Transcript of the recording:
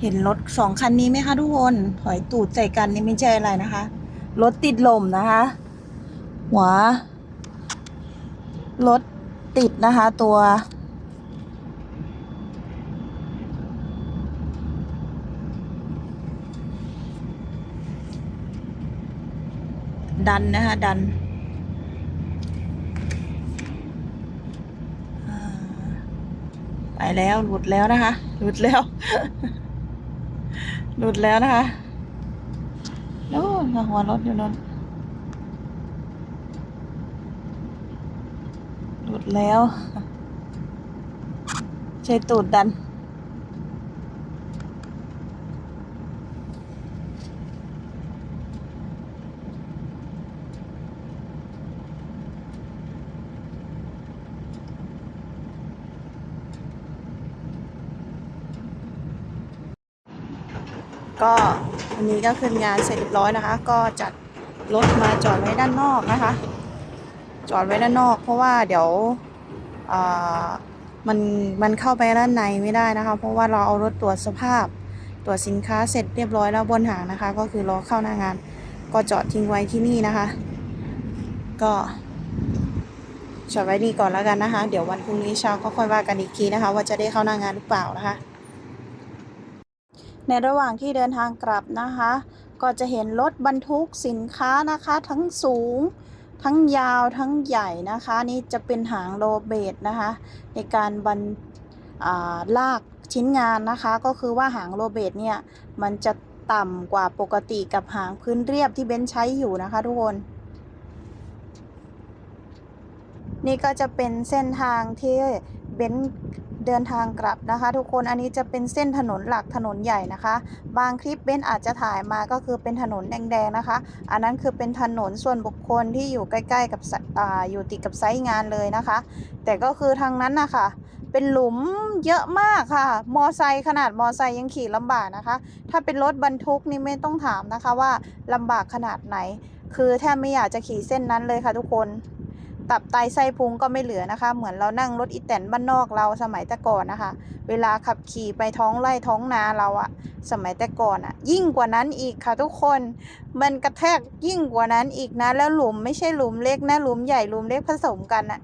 เห็นรถสองคันนี้ไหมคะทุกคนถอยตูดใส่กันนี่ไม่ใช่อะไรนะคะ รถติดลมนะคะ หัว รถติดนะคะตัว ดันนะคะดันไปแล้วหลุดแล้วนะคะหลุดแล้ว หลุดแล้วนะคะโน่นหัวรถอยู่นนหลุดแล้ว ใช้ตูดดัน ก็วันนี้ก็ขึ้นงานเสร็จเรียบร้อยนะคะ ก็จัดรถมาจอดไว้ด้านนอกนะคะ จอดไว้ด้านนอก เพราะว่าเดี๋ยวมันมันเข้าไปด้านในไม่ได้นะคะ เพราะว่าเราเอารถตรวจสภาพตรวจสินค้าเสร็จเรียบร้อยแล้วบนหางนะคะ ก็คือรอเข้าหน้างาน ก็จอดทิ้งไว้ที่นี่นะคะ ก็จอดไว้นี่ก่อนแล้วกันนะคะ เดี๋ยววันพรุ่งนี้เช้าก็ค่อยว่ากันอีกทีนะคะ ว่าจะได้เข้าหน้างานหรือเปล่านะคะ ในระหว่างที่เดินทางกลับนะคะ ก็จะเห็นรถบรรทุกสินค้านะคะ ทั้งสูง ทั้งยาวทั้งใหญ่นะคะ นี่จะเป็นหางโรเบตนะคะ ในการบรราลากชิ้นงานนะคะ ก็คือว่าหางโรเบตเนี่ยมันจะต่ำกว่าปกติกับหางพื้นเรียบที่เบนซ์ใช้อยู่นะคะทุกคนนี่ก็จะเป็นเส้นทางที่เบนซ์ เดินทางกลับนะคะ ทุกคนอันนี้จะเป็นเส้นถนนหลักถนนใหญ่นะคะ บางคลิปเบนอาจจะถ่ายมาก็คือเป็นถนนแดงๆนะคะ อันนั้นคือเป็นถนนส่วนบุคคลที่อยู่ใกล้ๆกับอ่าอยู่ติดกับไซต์งานเลยนะคะ แต่ก็คือทางนั้นนะคะเป็นหลุมเยอะมากค่ะ มอไซค์ขนาดมอไซค์ยังขี่ลำบากนะคะ ถ้าเป็นรถบรรทุกนี่ไม่ต้องถามนะคะว่าลำบากขนาดไหน คือแทบไม่อยากจะขี่เส้นนั้นเลยค่ะทุกคน ตับไตไส้พุงก็ไม่เหลือนะคะ เหมือนเรานั่งรถอีแตนบ้านนอกเราสมัยแต่ก่อนนะคะ เวลาขับขี่ไปท้องไร่ท้องนาเราอะสมัยแต่ก่อนอะยิ่งกว่านั้นอีกค่ะทุกคนมันกระแทกยิ่งกว่านั้นอีกนะ แล้วหลุมไม่ใช่หลุมเล็กนะหลุมใหญ่หลุมเล็กผสมกันอะ